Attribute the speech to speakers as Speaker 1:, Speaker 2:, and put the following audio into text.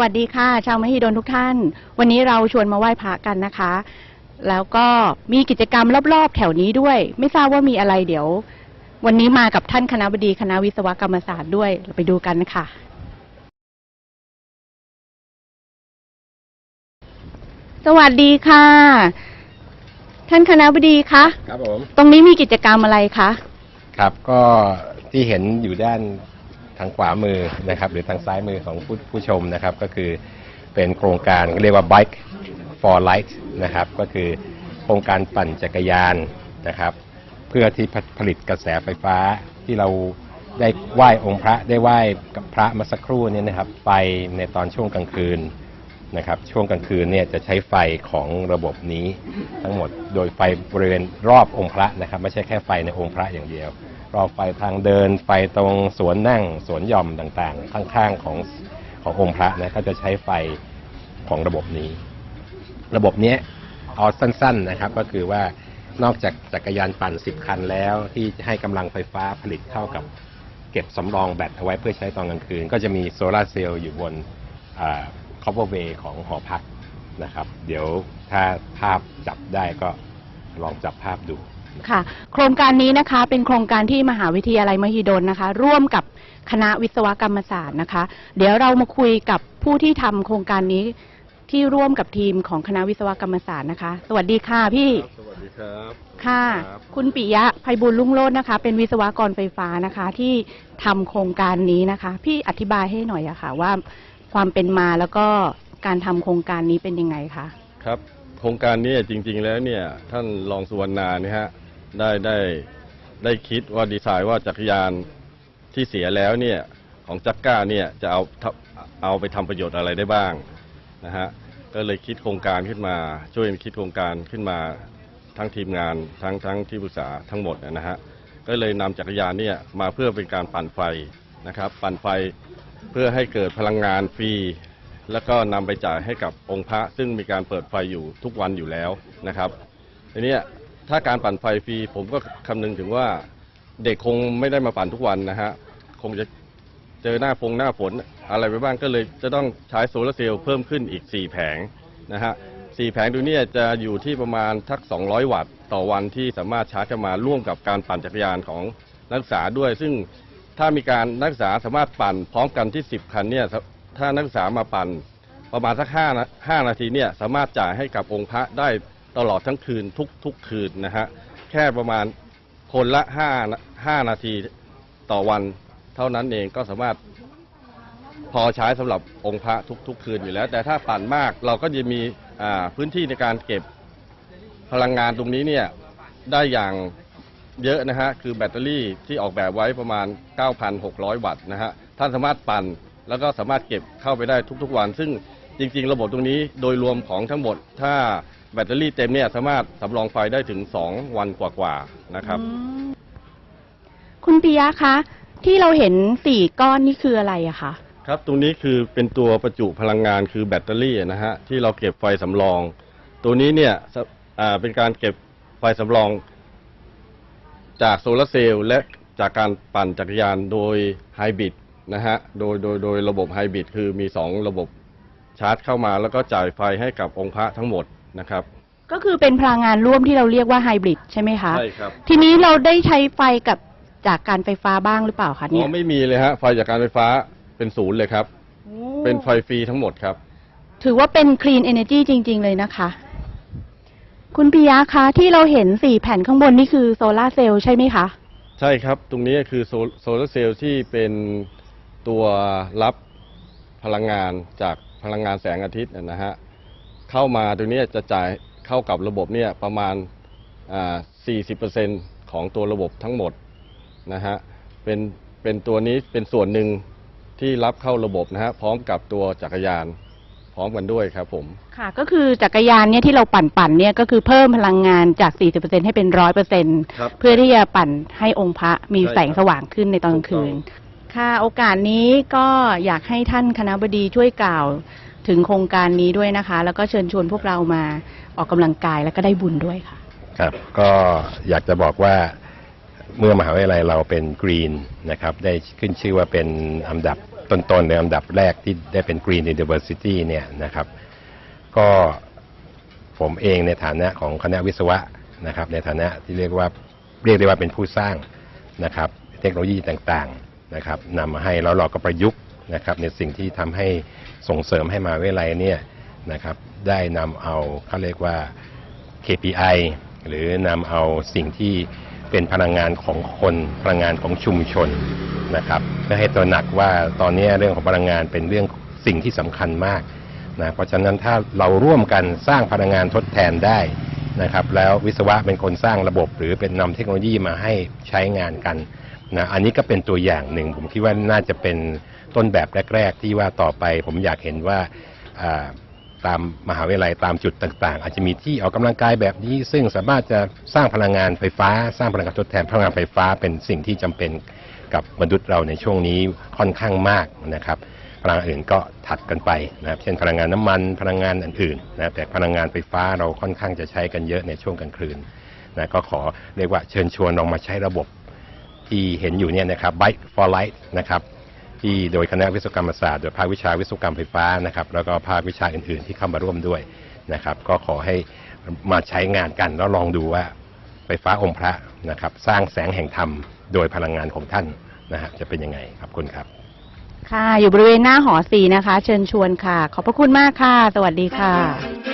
Speaker 1: วัสดีค่ะ ชาวมหิดลทุกท่าน วันนี้เราชวนมาไหว้พระกันนะคะ แล้วก็มีกิจกรรมรอบๆ แถวนี้ด้วย ไม่ทราบว่ามีอะไรเดี๋ยว วันนี้มากับท่านคณะบดีคณะวิศวกรรมศาสตร์ด้วยเราไปดูกันค่ะ สวัสดีค่ะ ท่านคณะบดีคะ
Speaker 2: ครับผม
Speaker 1: ตรงนี้มีกิจกรรมอะไรคะ
Speaker 2: ครับก็ที่เห็นอยู่ด้าน ทางขวามือนะครับหรือทางซ้ายมือของผู้ผู้ชมนะครับก็คือเป็นโครงการเรียกว่า Bike for Light นะครับก็คือโครงการปั่นจักรยานนะครับ เพื่อที่ผลิตกระแสไฟฟ้าที่เราได้ไหว้องค์พระได้ไหว้กับพระมาสักครู่เนี่ยนะครับไฟในตอนช่วงกลางคืนนะครับช่วงกลางคืนเนี่ยจะใช้ไฟของระบบนี้ทั้งหมดโดยไฟบริเวณรอบองค์พระนะครับ ไม่ใช่แค่ไฟในองค์พระอย่างเดียว รอไฟทางเดิน ไฟตรงสวนนั่งสวนหย่อมต่างๆ ข้างๆของขององค์พระนะก็จะใช้ไฟของระบบนี้ ระบบเนี้ยเอาสั้นๆนะครับ ก็คือว่านอกจากจักรยานปั่น 10 คันแล้วที่จะให้กำลังไฟฟ้าผลิตเข้ากับเก็บสำรองแบตเอาไว้เพื่อใช้ตอนกลางคืน ก็จะมีโซลาร์เซลล์อยู่บนคอ p เ e อร์เวย์ของหอพักนะครับ เดี๋ยวถ้าภาพจับได้ก็ลองจับภาพดู
Speaker 1: ค่ะ โครงการนี้นะคะเป็นโครงการที่มหาวิทยาลัยมหิดลนะคะ ร่วมกับคณะวิศวกรรมศาสตร์นะคะ เดี๋ยวเรามาคุยกับผู้ที่ทำโครงการนี้ที่ร่วมกับทีมของคณะวิศวกรรมศาสตร์นะคะ สวัสดีค่ะพี่
Speaker 3: สวัสดีครับ
Speaker 1: ค่ะ
Speaker 3: ครับ
Speaker 1: คุณปิยะไพบุญลุ่งโลดนะคะ เป็นวิศวกรไฟฟ้านะคะ ที่ทำโครงการนี้นะคะ พี่อธิบายให้หน่อยอะค่ะ ว่าความเป็นมาแล้วก็การทำโครงการนี้เป็นยังไงคะ
Speaker 3: ครับ โครงการนี้จริง ๆ แล้วเนี่ยท่านรองสุวรรณาเนี่ยฮะได้ได้ได้คิดว่าดีไซน์ว่าจักรยานที่เสียแล้วเนี่ยของจักก้าเนี่ยจะเอาเอาไปทำประโยชน์อะไรได้บ้างนะฮะก็เลยคิดโครงการขึ้นมา ช่วยกันคิดโครงการขึ้นมาทั้งทีมงานทั้งทั้งที่ปรึกษาทั้งหมดนะฮะก็เลยนำจักรยานเนี่ยมาเพื่อเป็นการปั่นไฟนะครับ ปั่นไฟเพื่อให้เกิดพลังงานฟรี แล้วก็นำไปจ่ายให้กับองค์พระ ซึ่งมีการเปิดไฟอยู่ทุกวันอยู่แล้วนะครับทีนี้ถ้าการปั่นไฟฟรีผมก็คำนึงถึงว่าเด็กคงไม่ได้มาปั่นทุกวันนะฮะคงจะเจอหน้าฟงหน้าฝนอะไรไปบ้างก็เลยจะต้องใช้โซลาร์เซลล์เพิ่มขึ้นอีก 4 แผงนะฮะสี่แผงตัวเนี้ยจะอยู่ที่ประมาณทัก 200 วัตต์ต่อวันที่สามารถชาร์จมาร่วมกับการปั่นจักรยานของนักศึกษาด้วย ซึ่งถ้ามีการนักศึกษาสามารถปั่นพร้อมกันที่ 10 คันเนี่ย ถ้านักศึกษามาปั่นประมาณสักห้านะห้านาทีเนี่ยสามารถจ่ายให้กับองค์พระได้ตลอดทั้งคืนทุกทุกคืนนะฮะแค่ประมาณคนละห้าห้านาทีต่อวันเท่านั้นเองก็สามารถพอใช้สำหรับองค์พระทุกทุกคืนอยู่แล้ว แต่ถ้าปั่นมากเราก็จะมีพื้นที่ในการเก็บพลังงานตรงนี้เนี่ยได้อย่างเยอะนะฮะคือแบตเตอรี่ที่ออกแบบไว้ประมาณ 9,600 วัตต์นะฮะท่านสามารถปั่น แล้วก็สามารถเก็บเข้าไปได้ทุกๆวัน ซึ่งจริง ๆ ระบบตรงนี้โดยรวมของทั้งหมด ถ้าแบตเตอรี่เต็มเนี่ยสามารถสำรองไฟได้ถึง 2 วันกว่าๆนะครับ
Speaker 1: อืมคุณปิยะคะ ที่เราเห็นสี่ก้อนนี่คืออะไรอะคะ
Speaker 3: ครับตรงนี้คือเป็นตัวประจุพลังงานคือแบตเตอรี่นะฮะที่เราเก็บไฟสำรอง ตัวนี้เนี่ยสะอ่าเป็นการเก็บไฟสำรอง จากโซลาร์เซลล์และจากการปั่นจักรยานโดยไฮบริด นะฮะโดยโดยโดยระบบไฮบริดคือมี 2 ระบบชาร์จเข้ามาแล้วก็จ่ายไฟให้กับองค์พระทั้งหมดนะครับ
Speaker 1: ก็คือเป็นพลังงานร่วมที่เราเรียกว่าไฮบริดใช่ไหมคะ
Speaker 3: ใช่ครับ
Speaker 1: ทีนี้เราได้ใช้ไฟกับจากการไฟฟ้าบ้างหรือเปล่าคะ
Speaker 3: อ๋
Speaker 1: เนี่
Speaker 3: อยไม่มีเลยฮะไฟจากการไฟฟ้าเป็นศูนย์เลยครับ
Speaker 1: โอ้
Speaker 3: เป็นไฟฟรีทั้งหมดครับ
Speaker 1: ถือว่าเป็น clean energy จริง ๆ เลยนะคะ คุณปิยะคะ ที่เราเห็นสี่แผ่นข้างบนนี่คือโซลาร์เซลล์ใช่ไหมคะ
Speaker 3: ใช่ครับ ตรงนี้คือโซโซลาร์เซลล์ที่เป็น ตัวรับพลังงานจากพลังงานแสงอาทิตย์นะฮะเข้ามาตรงนี้จะจ่ายเข้ากับระบบเนี่ยประมาณอ่า40%ของตัวระบบทั้งหมดนะฮะเป็นเป็นตัวนี้เป็นส่วนหนึ่งที่รับเข้าระบบนะฮะพร้อมกับตัวจักรยานพร้อมกันด้วยครับผม
Speaker 1: ค่ะ ก็คือจักรยานเนี่ยที่เราปั่นปั่นๆเนี่ยก็คือเพิ่มพลังงานจาก 40%ให้เป็น 100%
Speaker 3: ครับ
Speaker 1: เพื่อที่จะปั่นให้องค์พระมี
Speaker 3: ใช่ครับ
Speaker 1: แสงสว่างขึ้นในตอนกลางคืน
Speaker 3: ถูกต้
Speaker 1: ค่ะโอกาสนี้ก็อยากให้ท่านคณะบดีช่วยกล่าวถึงโครงการนี้ด้วยนะคะ แล้วก็เชิญชวนพวกเรามาออกกำลังกายแล้วก็ได้บุญด้วยค่ะ
Speaker 2: ครับ ก็อยากจะบอกว่าเมื่อมหาวิทยาลัยเราเป็นกรีนนะครับ ได้ขึ้นชื่อว่าเป็นอันดับต้นๆในอันดับแรกที่ได้เป็น Green University เนี่ยนะครับ ก็ผมเองในฐานะของคณะวิศวะนะครับ ในฐานะที่เรียกว่าเรียกได้ว่าเป็นผู้สร้างนะครับ เทคโนโลยีต่างๆ นะครับนำมาให้แล้วเราก็ประยุกต์นะครับในสิ่งที่ทำให้ส่งเสริมให้มหาวิทยาลัยเนี่ยนะครับได้นำเอาเขาเรียกว่า KPI หรือนำเอาสิ่งที่เป็นพลังงานของคนพลังงานของชุมชนนะครับเพื่อให้ตระหนักว่าตอนนี้เรื่องของพลังงานเป็นเรื่องสิ่งที่สำคัญมากนะเพราะฉะนั้นถ้าเราร่วมกันสร้างพลังงานทดแทนได้นะครับ แล้ววิศวะเป็นคนสร้างระบบ หรือเป็นนำเทคโนโลยีมาให้ใช้งานกัน นะอันนี้ก็เป็นตัวอย่างหนึ่ง ผมคิดว่าน่าจะเป็นต้นแบบแรก ๆ ที่ว่าต่อไปผมอยากเห็นว่าอ่าตามมหาวิทยาลัยตามจุดต่าง ๆ อาจจะมีที่ออกกำลังกายแบบนี้ ซึ่งสามารถจะสร้างพลังงานไฟฟ้า สร้างพลังงานทดแทนพลังงานไฟฟ้าเป็นสิ่งที่จำเป็นกับมนุษย์เราในช่วงนี้ค่อนข้างมากนะครับพลังงานอื่นก็ถัดกันไปนะครับเช่นพลังงานน้ำมันพลังงานอื่นๆนะแต่พลังงานไฟฟ้าเราค่อนข้างจะใช้กันเยอะในช่วงกลางคืนนะก็ขอเรียกว่าเชิญชวนลองมาใช้ระบบ ที่เห็นอยู่เนี่ยนะครับ Bike for Light นะครับที่โดยคณะวิศวกรรมศาสตร์โดยภาควิชาวิศวกรรมไฟฟ้านะครับ แล้วก็ภาควิชาอื่น ๆ ที่เข้ามาร่วมด้วยนะครับ ก็ขอให้มาใช้งานกันแล้วลองดูว่าไฟฟ้าองค์พระนะครับ สร้างแสงแห่งธรรมโดยพลังงานของท่านนะฮะจะเป็นยังไงขอบคุณครับ
Speaker 1: ค่ะ อยู่บริเวณหน้าหอสีนะคะ เชิญชวนค่ะ ขอบพระคุณมากค่ะ สวัสดีค่ะ